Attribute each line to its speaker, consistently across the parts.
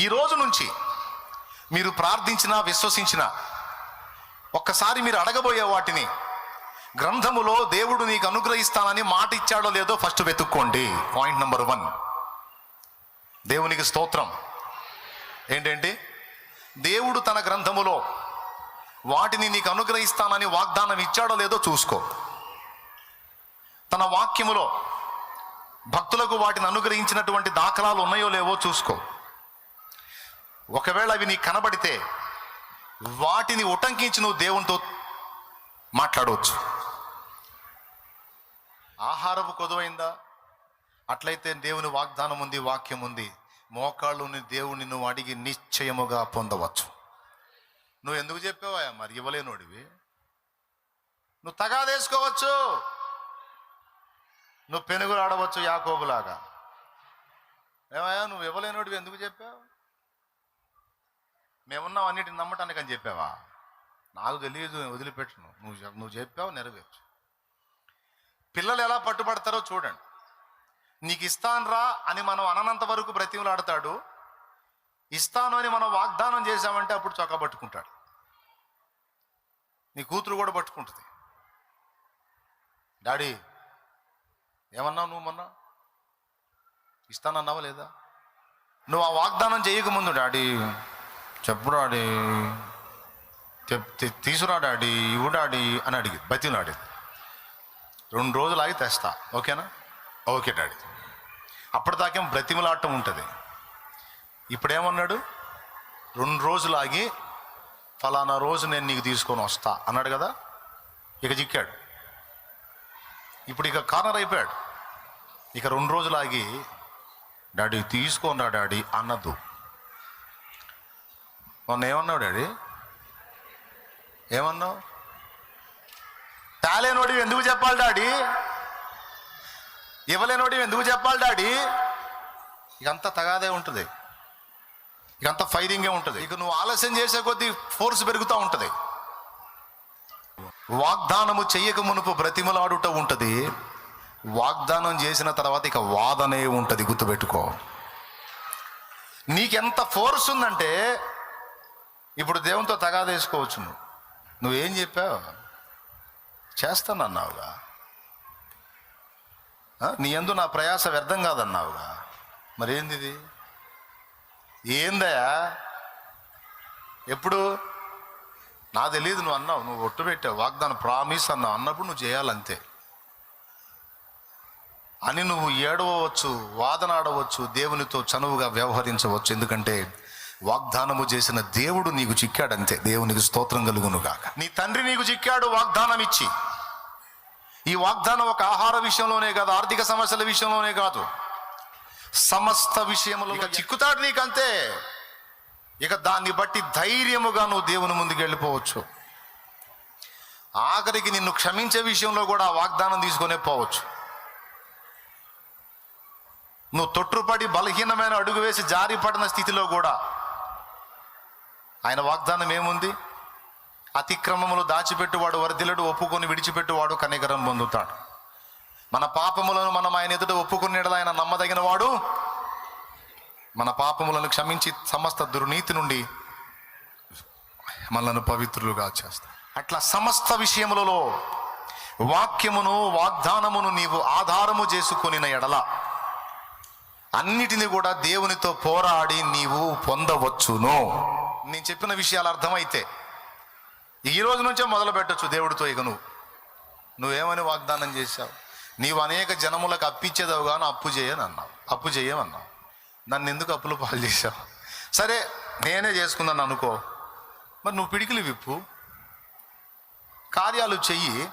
Speaker 1: ఈ రోజు నుంచి మీరు ప్రార్థించినా విశ్వసించినా ఒక్కసారి మీరు అడగబోయే వాటిని గ్రంథములో దేవుడు నీకు అనుగ్రహిస్తానని మాట ఇచ్చాడో లేదో ఫస్ట్ వెతుక్కోండి. పాయింట్ నెంబర్ వన్ దేవునికి స్తోత్రం. ఏంటంటే దేవుడు తన గ్రంథములో వాటిని నీకు అనుగ్రహిస్తానని వాగ్దానం ఇచ్చాడో లేదో చూసుకో. తన వాక్యములో భక్తులకు వాటిని అనుగ్రహించినటువంటి దాఖలాలు ఉన్నాయో లేవో చూసుకో. ఒకవేళ అవి నీకు కనబడితే వాటిని ఉటంకించి నువ్వు దేవునితో మాట్లాడవచ్చు. ఆహారపు కొదువైందా? అట్లయితే దేవుని వాగ్దానం ఉంది వాక్యం ఉంది. మోకాళ్ళుని దేవుని నువ్వు అడిగి నిశ్చయముగా పొందవచ్చు. నువ్వు ఎందుకు చెప్పావా మరి ఇవ్వలేనోడివి. నువ్వు తగాదేసుకోవచ్చు. నువ్వు పెనుగులు ఆడవచ్చు యాకోబులాగా. ఏమయ్యా నువ్వు ఇవ్వలేనోడివి ఎందుకు చెప్పావు? మేమున్నాం అన్నిటిని నమ్మటానికి అని చెప్పావా? నాకు తెలియదు వదిలిపెట్టను. నువ్వు నువ్వు చెప్పావు నెరవేర్చు. పిల్లలు ఎలా పట్టుబడతారో చూడండి. నీకు ఇస్తాను రా అని మనం అననంత వరకు బ్రతిమలాడతాడు. ఇస్తాను అని మనం వాగ్దానం చేశామంటే అప్పుడు చొక్కా పట్టుకుంటాడు. నీ కూతురు కూడా పట్టుకుంటుంది. డాడీ ఏమన్నావు నువ్వు మొన్న? ఇస్తానన్నావా లేదా? నువ్వు ఆ వాగ్దానం చేయకముందు డాడీ చెప్పురాడి తీసుకురాడాడి చెప్- డాడీ అని అడిగింది బతిలాడి రెండు రోజులు ఆగి తెస్తా ఓకేనా? Okay daddy. అప్పటిదాకేం బ్రతిమలాటం ఉంటుంది. ఇప్పుడేమన్నాడు? రెండు రోజులు ఆగి ఫలానా రోజు నేను నీకు తీసుకొని వస్తా అన్నాడు కదా? ఇక చిక్కాడు. ఇప్పుడు ఇక కార్నర్ అయిపోయాడు. ఇక రెండు రోజులు ఆగి డాడీ తీసుకోండా డాడీ అన్నద్దు మొన్న ఏమన్నావు డాడీ? ఏమన్నావు? తాలేనోడి ఎందుకు చెప్పాలి డాడీ? ఇవ్వలేనోడి ఎందుకు చెప్పాలి డాడీ? ఇకంతా తగాదే ఉంటుంది. ఇకంతా ఫైరింగే ఉంటుంది. ఇక నువ్వు ఆలస్యం చేసే కొద్దీ ఫోర్స్ పెరుగుతూ ఉంటుంది. వాగ్దానము చెయ్యక మునుపు బ్రతిమలాడుట ఉంటుంది. వాగ్దానం చేసిన తర్వాత ఇక వాదనే ఉంటుంది. గుర్తుపెట్టుకో. నీకెంత ఫోర్స్ ఉందంటే ఇప్పుడు దేవునితో తగాదేసుకోవచ్చు నువ్వు. నువ్వేం చెప్పావు? చేస్తానన్నావుగా. నీ ఎందు నా ప్రయాస వ్యర్థం కాదన్నావుగా. మరేంది ఇది ఏందయా ఎప్పుడు? నా తెలియదు నువ్వు అన్నావు. నువ్వు ఒట్టు పెట్టావు. వాగ్దానం ప్రామిస్ అన్నావు. అన్నప్పుడు నువ్వు చేయాలంతే. అని నువ్వు ఏడవచ్చు వాదనాడవచ్చు దేవునితో చనువుగా వ్యవహరించవచ్చు. ఎందుకంటే వాగ్దానము చేసిన దేవుడు నీకు చిక్కాడంతే. దేవునికి స్తోత్రం కలుగునుగాక. నీ తండ్రి నీకు చిక్కాడు వాగ్దానం ఇచ్చి. ఈ వాగ్దానం ఒక ఆహార విషయంలోనే కాదు ఆర్థిక సమస్యల విషయంలోనే కాదు. సమస్త విషయములో ఇక చిక్కుతాడు నీకంతే. ఇక దాన్ని బట్టి ధైర్యముగా నువ్వు దేవుని ముందుకు వెళ్ళిపోవచ్చు. ఆఖరికి నిన్ను క్షమించే విషయంలో కూడా వాగ్దానం తీసుకునే పోవచ్చు. నువ్వు తొట్టుపడి బలహీనమైన అడుగు వేసి జారి పడిన స్థితిలో కూడా ఆయన వాగ్దానం ఏముంది? అతిక్రమములు దాచిపెట్టువాడు వర్ధిలడు ఒప్పుకొని విడిచిపెట్టువాడు కనికరం పొందుతాడు. మన పాపములను మనం ఆయన ఎదుట ఒప్పుకునేడు ఆయన నమ్మదగిన వాడు మన పాపములను క్షమించి సమస్త దుర్నీతి నుండి మనల్ని పవిత్రులుగా చేస్తాడు. అట్లా సమస్త విషయములలో వాక్యమును వాగ్దానమును నీవు ఆధారము చేసుకొనిన ఎడల అన్నిటిని కూడా దేవునితో పోరాడి నీవు పొందవచ్చును. నేను చెప్పిన విషయాలు అర్థమైతే ఈ రోజు నుంచే మొదలు పెట్టచ్చు దేవుడితో ఇక నువ్వు. నువ్వేమని వాగ్దానం చేశావు? నీవు అనేక జనములకు అప్పిచ్చేదావు కానీ అప్పు చేయని అన్నావు అప్పు చేయమన్నావు. నన్ను ఎందుకు అప్పులు పాలు చేశావు? సరే నేనే చేసుకున్నాను అనుకో. మరి నువ్వు పిడికిలి విప్పు. కార్యాలు చెయ్యి.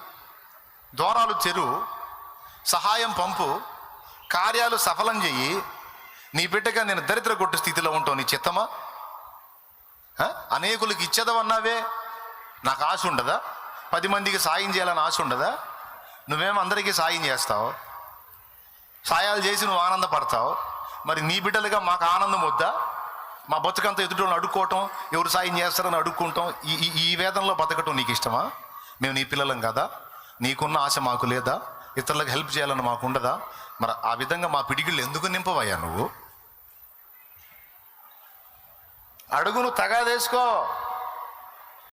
Speaker 1: దూరాలు తెరు. సహాయం పంపు. కార్యాలు సఫలం చెయ్యి. నీ బిడ్డగా నేను దరిద్ర కొట్టు స్థితిలో ఉంటావు. నీ చిత్తమా? అనేకులకు ఇచ్చేదవన్నావే? నాకు ఆశ ఉండదా? పది మందికి సాయం చేయాలని ఆశ ఉండదా? నువ్వేం అందరికీ సాయం చేస్తావు? సాయాలు చేసి నువ్వు ఆనందపడతావు? మరి నీ బిడ్డలుగా మాకు ఆనందం వద్దా? మా బతుకంతా ఎదుటి అడుక్కోవటం ఎవరు సాయం చేస్తారని అడుక్కుంటాం ఈ ఈ- ఈ వేదంలో బతకటం నీకు ఇష్టమా? మేము నీ పిల్లలం కదా? నీకున్న ఆశ మాకు లేదా? ఇతరులకు హెల్ప్ చేయాలని మాకు ఉండదా? మరి ఆ విధంగా మా పిడిగిళ్ళు ఎందుకు నింపవయ్యా నువ్వు? అడుగును తగాదేసుకో.